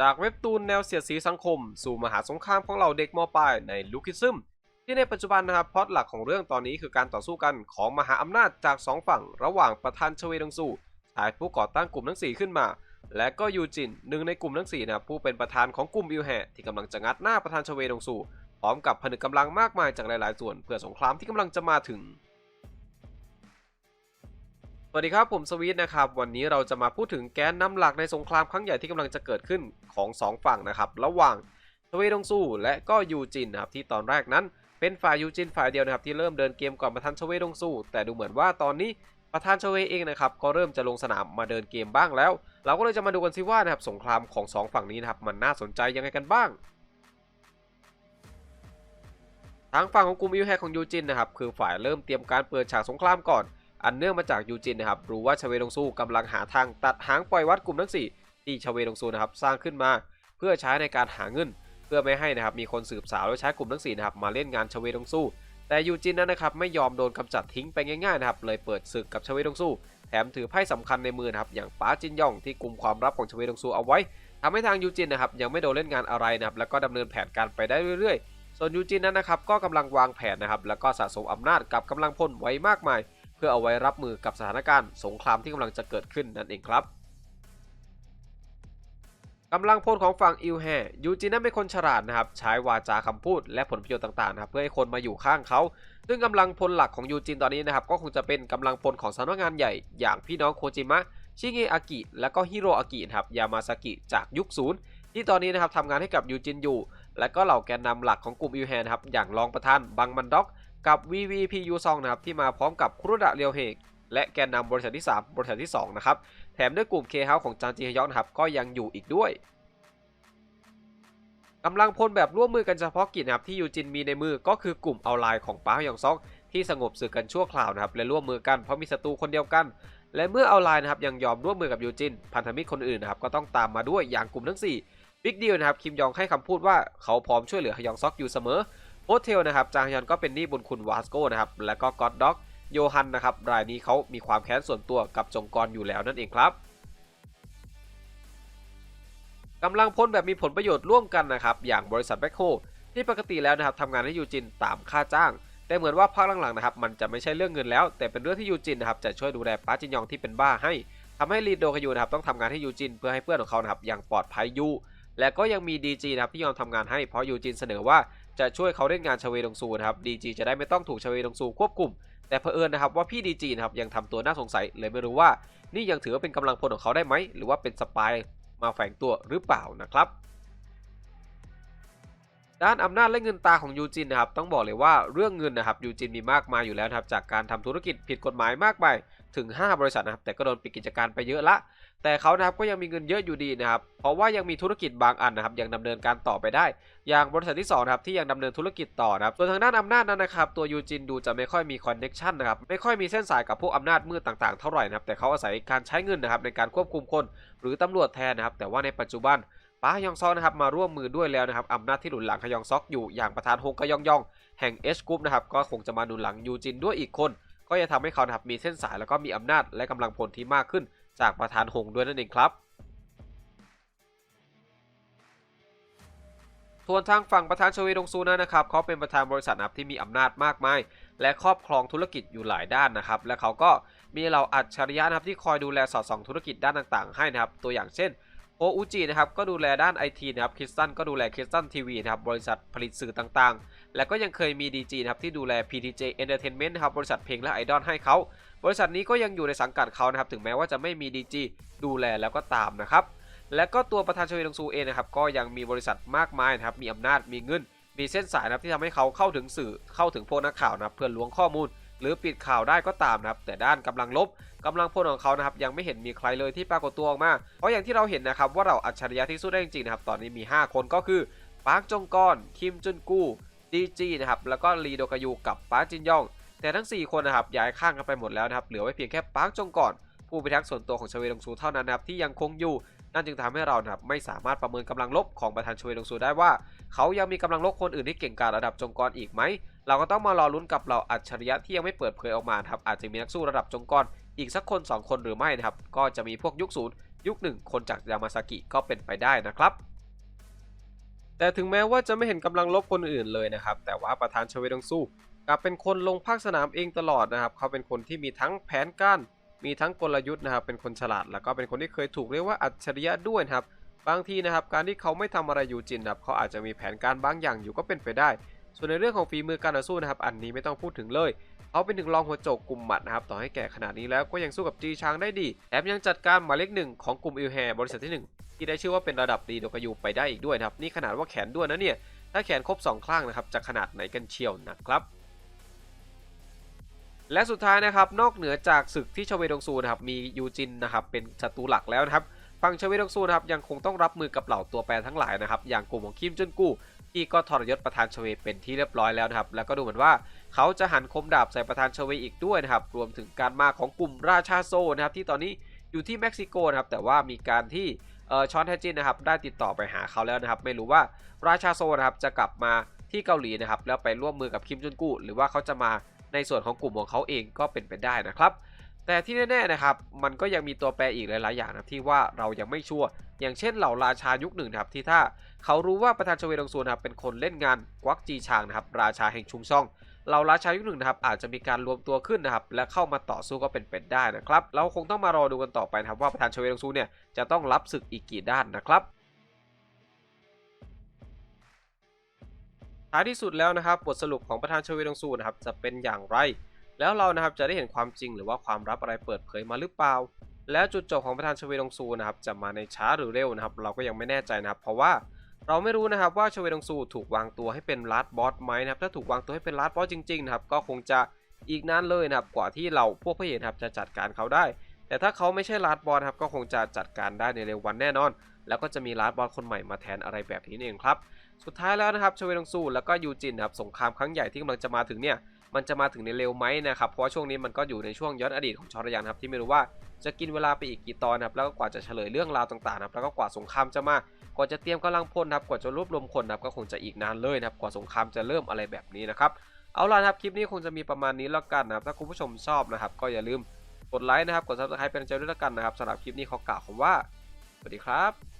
จากเว็บตูนแนวเสียดสีสังคม สู่มหาสงครามของเราเด็กมปลายในลูคิซึมที่ในปัจจุบันนะครับพล็อตหลักของเรื่องตอนนี้คือการต่อสู้กันของมหาอำนาจจากสองฝั่ง ระหว่างประธานชเวดงซูชายผู้ก่อตั้งกลุ่มทั้งสี่ขึ้นมา และก็ยูจินหนึ่งในกลุ่มทั้งสี่นะผู้เป็นประธานของกลุ่มอิวแฮที่กำลังจะงัดหน้าประธานชเวดงซูพร้อมกับผนึกกำลังมากมายจากหลาย ๆ ส่วน เพื่อสงครามที่กำลังจะมาถึง วัสดีครับผมสวีทนะครับวันนี้เราจะมาพูดถึงแกนนำหลักในสงครามครั้งใหญ่ที่กำลังจะเกิดขึ้นของสองฝั่งนะครับระหว่างชเวดงซูและก็ยูจินนะครับที่ตอนแรกนั้นเป็นฝ่ายยูจินฝ่ายเดียวนะครับที่เริ่มเดินเกมก่อนประธานชเวดงซูแต่ดูเหมือนว่าตอนนี้ประธานชเวเองนะครับก็เริ่มจะลงสนามมาเดินเกมบ้างแล้ว เราก็เลยจะมาดูกันซิว่านะครับสงครามของสองฝั่งนี้นะครับมันน่าสนใจยังไงกันบ้างทางฝั่งของกลุ่มยูแฮของยูจินนะครับคือฝ่ายเริ่มเตรียมการเปิดฉากสงครามก่อน อันเนื่องมาจากยูจินนะครับรู้ว่าชเวดงซูกำลังหาทางตัดหางปล่อยวัดกลุ่มทั้งสี่ที่ชเวดงซูนะครับสร้างขึ้นมา เพื่อใช้ในการหาเงิน เพื่อไม่ให้นะครับมีคนสืบสาวและใช้กลุ่มทั้งสี่นะครับมาเล่นงานชเวดงซูแต่ยูจินนั้นนะครับไม่ยอมโดนกำจัดทิ้งไปง่ายๆนะครับเลยเปิดศึกกับชเวดงซูแถมถือไพ่สำคัญในมือนะครับอย่างป้าจินยองที่กลุ่มความลับของชเวดงซูเอาไว้ทำให้ทางยูจินนะครับยังไม่โดนเล่นงานอะไรนะครับแล้วก็ดำเนินแผนการไปได้เรื่อยๆ ส่วนยูจินนั้นนะครับก็กำลังวางแผนนะครับแล้วก็สะสมอำนาจกับกำลังพลไว้มากมาย เพื่อเอาไว้รับมือกับสถานการณ์สงครามที่กำลังจะเกิดขึ้นนั่นเองครับกำลังพลของฝั่งอิวแฮยูจินนั้นเป็นคนฉลาดนะครับ ใช้วาจาคำพูดและผลประโยชน์ต่างๆนะครับเพื่อให้คนมาอยู่ข้างเขา ซึ่งกำลังพลหลักของยูจินตอนนี้นะครับก็คงจะเป็นกำลังพลของสำนักงานใหญ่ อย่างพี่น้องโคจิมะ ชิเงอากิ และก็ฮิโรอากินะครับยามาซากิจากยุคศูนย์ที่ตอนนี้นะครับทำงานให้กับยูจินอยู่ และก็เหล่าแกนนำหลักของกลุ่มอิวแฮนะครับอย่างรองประธานบังมันด็อก กับ VVP U ซองนะครับที่มาพร้อมกับคุรุดะเรียวเฮกและแกนนำบริษัทที่ 3 บริษัทที่ 2 นะครับ แถมด้วยกลุ่มเคเฮาของจางจีฮยอนนะครับก็ยังอยู่อีกด้วยกำลังพลแบบร่วมมือกันเฉพาะกิจนะครับที่ยูจินมีในมือก็คือกลุ่มเอาไลน์ของป้าฮยองซอกที่สงบศึกกันชั่วคราวนะครับและร่วมมือกันเพราะมีศัตรูคนเดียวกัน และเมื่อเอาไลน์นะครับยังยอมร่วมมือกับยูจิน พันธมิตรคนอื่นนะครับก็ต้องตามมาด้วยอย่างกลุ่มทั้ง4บิ๊กดีลนะครับคิมยองให้คำพูดว่าเขาพร้อมช่วยเหลือฮยองซอกอยู่เสมอ โฮเทลนะครับจางยอนก็เป็นหนี้บุญคุณวาสโกนะครับและก็ก็อดด็อกโยฮันนะครับรายนี้เขามีความแค้นส่วนตัวกับจงกรอยู่แล้วนั่นเองครับกำลังพลแบบมีผลประโยชน์ร่วมกันนะครับอย่างบริษัทแบ็คโฮที่ปกติแล้วนะครับทำงานให้ยูจินตามค่าจ้าง แต่เหมือนว่าภาคหลังๆนะครับมันจะไม่ใช่เรื่องเงินแล้ว แต่เป็นเรื่องที่ยูจินนะครับจะช่วยดูแลป้าจินยองที่เป็นบ้าให้ทำให้ลีโดคายูนะครับต้องทำงานให้ยูจินเพื่อให้เพื่อนของเขานะครับอย่างปลอดภัยอยู่และก็ยังมีดีจีนะครับที่ยอมทำงานให้เพราะยูจินเสนอว่า จะช่วยเขาเล่นงานชเวดงซูนะครับดีจีจะได้ไม่ต้องถูกชเวดงซูควบคุม แต่เผอิญนะครับว่าพี่ดีจีนะครับยังทำตัวน่าสงสัยเลยไม่รู้ว่า นี่ยังถือว่าเป็นกำลังพลของเขาได้ไหมหรือว่าเป็นสปายมาแฝงตัวหรือเปล่านะครับ ด้านอำนาจและเงินตาของยูจินนะครับต้องบอกเลยว่าเรื่องเงินนะครับยูจินมีมากมายอยู่แล้วนะครับจากการทำธุรกิจผิดกฎหมายมากมายถึง 5 บริษัทนะครับแต่ก็โดนปิดกิจการไปเยอะละ แต่เขานะครับก็ยังมีเงินเยอะอยู่ดีนะครับเพราะว่ายังมีธุรกิจบางอันนะครับยังดำเนินการต่อไปได้ อย่างบริษัทที่2นะครับที่ยังดำเนินธุรกิจต่อนะครับส่วนทางด้านอำนาจนั้นนะครับตัวยูจินดูจะไม่ค่อยมีคอนเน็ชันนะครับไม่ค่อยมีเส้นสายกับพวกอำนาจมืดต่างๆเท่าไหร่นะครับแต่เขาอาศัยการใช้เงินนะครับในการควบคุมคน หรือตำรวจแทนนะครับแต่ว่าในปัจจุบัน ป้าฮยองซอกนะครับมาร่วมมือด้วยแล้วนะครับอำนาจที่หนุนหลังฮยองซอกอยู่อย่างประธานฮงกยองยอง แห่งเอชกรุ๊ปนะครับก็คงจะมาหนุนหลังยูจินด้วยอีกคน ก็จะทำให้เขานะครับมีเส้นสายแล้วก็มีอำนาจและกำลังพลที่มากขึ้น จากประธานหงด้วยนั่นเองครับส่วนทางฝั่งประธานชเวดงซูนั้นนะครับเขาเป็นประธานบริษัทนะครับที่มีอำนาจมากมาย และครอบครองธุรกิจอยู่หลายด้านนะครับ และเขาก็มีเหล่าอัจฉริยะนะครับที่คอยดูแลสอดส่องธุรกิจด้านต่างๆ ให้นะครับ ตัวอย่างเช่น ออุจินะครับก็ดูแลด้านไอทีนะครับคริสตันก็ดูแลคริสตันทีวีนะครับบริษัทผลิตสื่อต่างๆ และก็ยังเคยมี DG นะครับที่ดูแล PTJ Entertainment นะครับบริษัทเพลงและไอดอลให้เขาบริษัทนี้ก็ยังอยู่ในสังกัดเขานะครับถึงแม้ว่าจะไม่มี DG ดูแลแล้วก็ตามนะครับและก็ตัวประธานชเวดงซูเองนะครับก็ยังมีบริษัทมากมายนะครับมีอำนาจมีเงิน มีเส้นสายนะครับที่ทำให้เขาเข้าถึงสื่อเข้าถึงพวกนักข่าวนะครับเพื่อล้วงข้อมูล หรือปิดข่าวได้ก็ตามนะครับ แต่ด้านกำลังลบกำลังพลของเขานะครับ ยังไม่เห็นมีใครเลยที่ปรากฏตัวออกมา เพราะอย่างที่เราเห็นนะครับ ว่าเราอัจฉริยะที่สู้ได้จริงๆนะครับ ตอนนี้มี 5 คนก็คือปาร์คจงกอนคิมจุนกูดีจีนะครับ แล้วก็ลีโดกายูกับปาร์คจินยอง แต่ทั้ง 4 คนนะครับย้ายข้างกันไปหมดแล้วนะครับ เหลือไว้เพียงแค่ปาร์คจงกอนผู้พิทักษ์ส่วนตัวของชเวดงซูเท่านั้นนะครับที่ยังคงอยู่นั่นจึงทำให้เราครับไม่สามารถประเมินกำลังลบของประธานชเวดงซูได้ว่า เขายังมีกำลังลบคนอื่นที่เก่งกาจระดับจงกรอีกไหม เราก็ต้องมารอลุ้นกับเราอัจฉริยะที่ยังไม่เปิดเผยออกมาครับอาจจะมีนักสู้ระดับจงกรอีกสักคน 2 คนหรือไม่นะครับก็จะมีพวกยุคศูนย์ยุคหนึ่งคนจากยามาซากิก็เป็นไปได้นะครับ แต่ถึงแม้ว่าจะไม่เห็นกำลังลบคนอื่นเลยนะครับ แต่ว่าประธานชเวดงซูกลับเป็นคนลงภาคสนามเองตลอดนะครับ เขาเป็นคนที่มีทั้งแผนการมีทั้งกลยุทธ์นะครับ เป็นคนฉลาด แล้วก็เป็นคนที่เคยถูกเรียกว่าอัจฉริยะด้วยนะครับ บางทีนะครับ การที่เขาไม่ทำอะไรอยู่จริงนะครับ เขาอาจจะมีแผนการบางอย่างอยู่ก็เป็นไปได้ ส่วนในเรื่องของฝีมือการต่อสู้นะครับ อันนี้ไม่ต้องพูดถึงเลยเขาเป็นถึงรองหัวโจกกลุ่มหมัดนะครับต่อให้แก่ขนาดนี้แล้วก็ยังสู้กับจีชางได้ดีแถมยังจัดการหมายเลขหนึ่งของกลุ่มอิลแฮบริษัทที่หนึ่งที่ได้ชื่อว่าเป็นระดับดีโดกยูไปได้อีกด้วยนะครับนี่ขนาดว่าแขนด้วนนะเนี่ยถ้าแขนครบสองข้างนะครับจะขนาดไหนกันเชียวนะครับและสุดท้ายนะครับนอกเหนือจากศึกที่ชเวดงซูนะครับมียูจินนะครับเป็นศัตรูหลักแล้วนะครับฝั่งชเวดงซูนะครับยังคงต้องรับมือกับเหล่าตัวแปรทั้งหลายนะครับอย่างกลุ่มของคิมจุนกู้ ที่ก็ทรยศประธานชเวเป็นที่เรียบร้อยแล้วนะครับ แล้วก็ดูเหมือนว่าเขาจะหันคมดาบใส่ประธานชเวอีกด้วยนะครับ รวมถึงการมาของกลุ่มราชาโซนะครับที่ตอนนี้อยู่ที่เม็กซิโกนะครับ แต่ว่ามีการที่ชอนแทจินนะครับได้ติดต่อไปหาเขาแล้วนะครับ ไม่รู้ว่าราชาโซนะครับจะกลับมาที่เกาหลีนะครับแล้วไปร่วมมือกับคิมจุนกู้หรือว่าเขาจะมาในส่วนของกลุ่มของเขาเองก็เป็นไปได้นะครับ แต่ที่แน่ๆนะครับ มันก็ยังมีตัวแปรอีกหลายๆอย่างนะที่ว่าเรายังไม่ชัวร์อย่างเช่นเหล่าราชายุคหนึ่งนะครับที่ถ้าเขารู้ว่าประธานชเวดงซูนะครับเป็นคนเล่นงานกวักจีชางนะครับราชาแห่งชุงซ่องเหล่าราชายุคหนึ่งนะครับอาจจะมีการรวมตัวขึ้นนะครับและเข้ามาต่อสู้ก็เป็นไปได้นะครับ เราคงต้องมารอดูกันต่อไปนะครับว่าประธานชเวดงซูเนี่ยจะต้องรับศึกอีกกี่ด้านนะครับท้ายที่สุดแล้วนะครับบทสรุปของประธานชเวดงซูนะครับจะเป็นอย่างไร แล้วเรานะครับจะได้เห็นความจริงหรือว่าความลับอะไรเปิดเผยมาหรือเปล่า แล้วจุดจบของประธานชเวดงซูนะครับจะมาในช้าหรือเร็วนะครับ เราก็ยังไม่แน่ใจนะครับ เพราะว่าเราไม่รู้นะครับว่าชเวดงซูถูกวางตัวให้เป็นลาดบอสไหมนะครับถ้าถูกวางตัวให้เป็นลาดบอสจริงๆนะครับก็คงจะอีกนานเลยนะครับกว่าที่เราพวกพระเอกนครับจะจัดการเขาได้ แต่ถ้าเขาไม่ใช่ลาดบอสครับก็คงจะจัดการได้ในเร็ววันแน่นอน แล้วก็จะมีลาดบอสคนใหม่มาแทนอะไรแบบนี้เองครับสุดท้ายแล้วนะครับชเวดงซูแล้วก็ยูจินนะครับสงครามครั้งใหญ่ที่กำลังจะมาถึงเนี่ย มันจะมาถึงในเร็วไหมนะครับ เพราะช่วงนี้มันก็อยู่ในช่วงย้อนอดีตของชอรยันครับที่ไม่รู้ว่าจะกินเวลาไปอีกกี่ตอนนะครับแล้วก็กว่าจะเฉลยเรื่องราวต่างๆนะครับแล้วก็กว่าสงครามจะมากว่าจะเตรียมกำลังพลนะครับกว่าจะรวบรวมคนนะครับก็คงจะอีกนานเลยนะครับกว่าสงครามจะเริ่มอะไรแบบนี้นะครับเอาล่ะนะครับคลิปนี้คงจะมีประมาณนี้แล้วกันนะครับถ้าคุณผู้ชมชอบนะครับ ก็อย่าลืมกดไลค์นะครับกดซับสไครป์เป็นใจด้วยแล้วกันนะครับสำหรับคลิปนี้ขอกล่าวคำว่าสวัสดีครับ